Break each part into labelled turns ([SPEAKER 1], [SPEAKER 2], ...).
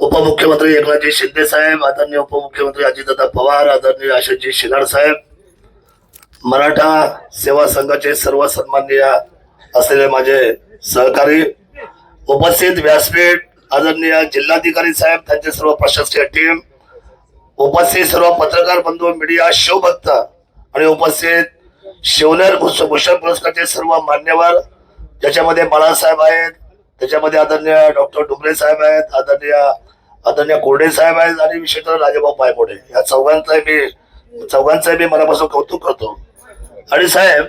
[SPEAKER 1] उपमुख्यमंत्री एकनाथजी शिंदे साहेब आदरणीय उपमुख्यमंत्री अजितदादा पवार आदरणीय आशिषजी शिलाड साहेब मराठा सेवा संघाचे सर्व सन्माननीय असलेले माझे सहकारी उपस्थित व्यासपीठ आदरणीय जिल्हाधिकारी साहेब त्यांचे सर्व प्रशासकीय टीम उपस्थित सर्व पत्रकार बंधू मीडिया शिवभक्त आणि उपस्थित शिवनेर भूष- भूषण पुरस्कारचे सर्व मान्यवर ज्याच्यामध्ये बाळासाहेब आहेत त्याच्यामध्ये आदरणीय डॉक्टर डुबरे साहेब आहेत आदरणीय आदरणीय कोरडे साहेब आहेत आणि विशेषतः राजाभाऊ पायमोडे. या चौघांचं मी चौघांचं मी मनापासून कौतुक करतो. आणि साहेब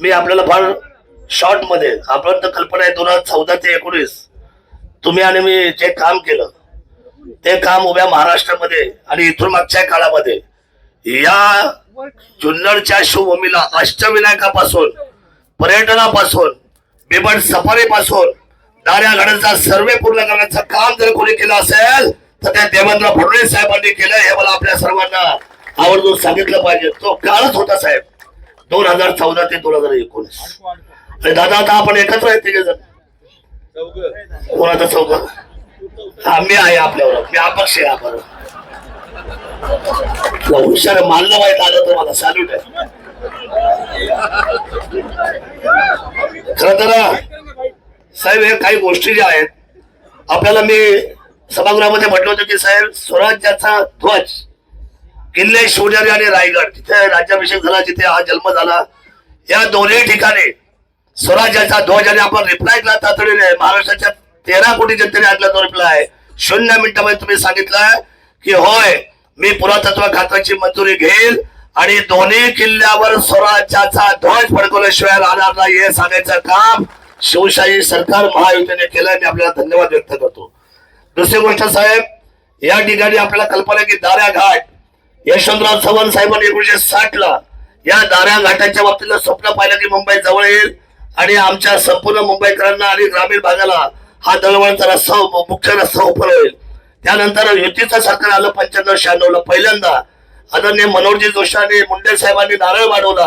[SPEAKER 1] मी आपल्याला फार शॉर्टमध्ये आपल्याला तर कल्पना आहे दोन हजार चौदा ते एकोणीस. तुम्ही आणि मी जे काम केलं ते काम उभ्या महाराष्ट्रामध्ये आणि इथून मागच्या काळामध्ये या जुन्नरच्या शिवभूमीला अष्टविनायकापासून पर्यटनापासून बिबट सफारीपासून दाऱ्या गाड्यांचा सर्वे पूर्ण करण्याचं काम जर कोणी केलं असेल तर त्या देवेंद्र फडणवीस साहेबांनी केलं हे मला आपल्या सर्वांना आवर्जून सांगितलं पाहिजे. तो काळच होता साहेब. दोन हजार चौदा ते दोन हजार एकोणीस. आणि दादा आता आपण एकत्र आहेत तिघे जण. कोणाचा चौघ? हा मी आहे आपल्यावर. मी अपक्ष आहे आपण. हुशार मानलं माहीत आलं तर मला सॅल्यूट आहे. खर तर साहेब हे काही गोष्टी ज्या आहेत आपल्याला मी सभागृहामध्ये म्हटलं होतं की साहेब स्वराज्याचा ध्वज किल्ले शिवनेरी आणि रायगड तिथे राज्याभिषेक झाला जिथे हा जन्म झाला या दोन्ही ठिकाणी स्वराज्याचा ध्वज आणि आपण रिप्लाय केला. तातडीने महाराष्ट्राच्या तेरा कोटी जनतेने आणला तो रिप्लाय शून्य मिनिटामध्ये तुम्ही सांगितलं की होय मी पुरातत्व खात्याची मंजुरी घेईल आणि दोन्ही किल्ल्यावर स्वराज्याचा ध्वज फडकवल्याशिवाय राहणार नाही हे सांगायचं काम शिवशाही सरकार महायुतीने केलंय मी आपल्याला धन्यवाद व्यक्त करतो. दुसरी गोष्ट साहेब या ठिकाणी आपल्याला कल्पना की दाऱ्या घाट यशवंतराव चव्हाण साहेबांनी एकोणीशे साठ ला या दाऱ्या घाटाच्या बाबतीत स्वप्न पाहिलं की मुंबई जवळ येईल आणि आमच्या संपूर्ण मुंबईकरांना आणि ग्रामीण भागाला हा दळवळचा रस्ता मुख्य रस्ता उपर होईल त्यानंतर युतीचं सरकार आलं पंच्याण्णव शहाण्णव ला पहिल्यांदा. आदरणीय मनोहरजी जोशी आणि मुंडे साहेबांनी नारळ वाढवला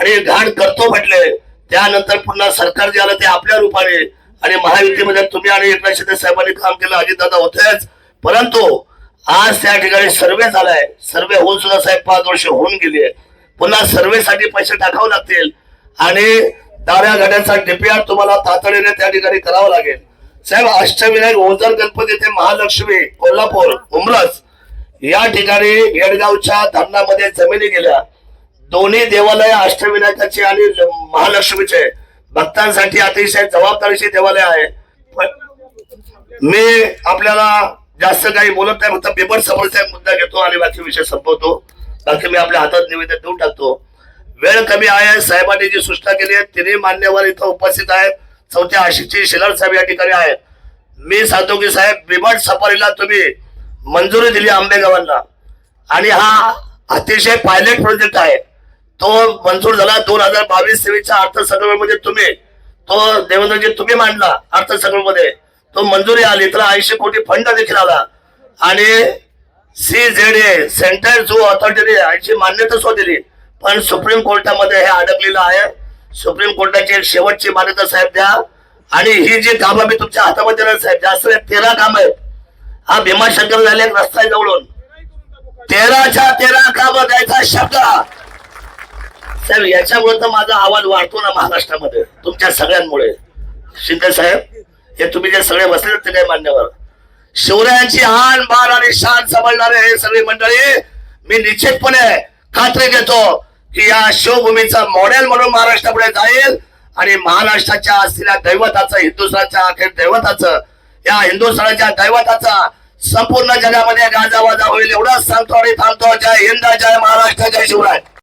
[SPEAKER 1] आणि घाण करतो म्हटले. त्यानंतर पुन्हा सरकार जे आलं ते आपल्या रूपाने आणि महायुतीमध्ये तुम्ही आणि एकनाथ शिंदे साहेबांनी काम केलं अजितदादा होतेच. परंतु आज त्या ठिकाणी सर्वे झालाय. सर्वे होऊन सुद्धा साहेब पाच वर्ष होऊन गेली पुन्हा सर्वेसाठी पैसे टाकावे लागतील आणि दाऱ्या घड्याचा डीपीआर तुम्हाला तातडीने त्या ठिकाणी करावं लागेल. साहेब अष्टविनायक ओझर गणपती ते महालक्ष्मी कोल्हापूर उमरस या ठिकाणी येडगावच्या धरणामध्ये जमिनी गेल्या. दोन्ही देवालय अष्टविनायकाचे आणि ल- महालक्ष्मीचे. भक्तांसाठी अतिशय जबाबदारीचे देवालय आहे. पण मी आपल्याला जास्त काही बोलत नाही फक्त पेपर समोरचा मुद्दा घेतो आणि बाकी विषय संपवतो. बाकी मी आपल्या हातात निवेदन देऊन टाकतो. वेळ कमी आहे साहेबांनी जी सूचना केली आहे तिन्ही मान्यवर इथं उपस्थित आहेत. चौथ्या आशिषची शिलार साहेब या ठिकाणी आहेत. मी सांगतो की साहेब बिबट सफारीला तुम्ही मंजुरी दिली आंबेगावांना. आणि हा अतिशय पायलट प्रोजेक्ट आहे. तो मंजूर झाला. दोन हजार बावीस तेवीसच्या अर्थसंकल्पामध्ये तुम्ही तो देवेंद्रजी तुम्ही मांडला अर्थसंकल्पामध्ये तो मंजुरी आली तर ऐंशी कोटी फंड देखील आला. आणि C Z A Central Zoo ऑथॉरिटीने याची मान्यता सुद्धा दिली. पण सुप्रीम कोर्टामध्ये हे अडकलेलं आहे. सुप्रीम कोर्टाची एक शेवटची मान्यता साहेब द्या. आणि ही जी कामं मी तुमच्या हातामध्ये देणार साहेब जास्त तेरा काम आहेत. हा भीमाशंकर झाले एक रस्ता आहे जवळून. तेराच्या तेरा कामं द्यायचा शब्द साहेब याच्यामुळे तर माझा आवाज वाढतो ना महाराष्ट्रामध्ये तुमच्या सगळ्यांमुळे. शिंदे साहेब हे तुम्ही जे सगळे बसले ते काही मान्यवर? शिवरायांची आन बाण आणि शान समजणारे हे सगळी मंडळी मी निश्चितपणे खात्री घेतो की या शिवभूमीचा मॉडेल म्हणून महाराष्ट्रापुढे जाईल आणि महाराष्ट्राच्या असलेल्या दैवताचं हिंदुस्थानच्या अखेर दैवताचं या हिंदुस्थानाच्या दैवताचा संपूर्ण जगामध्ये गाजावाजा होईल एवढंच सांगतो आणि थांबतो. जय हिंद जय महाराष्ट्र जय शिवराय.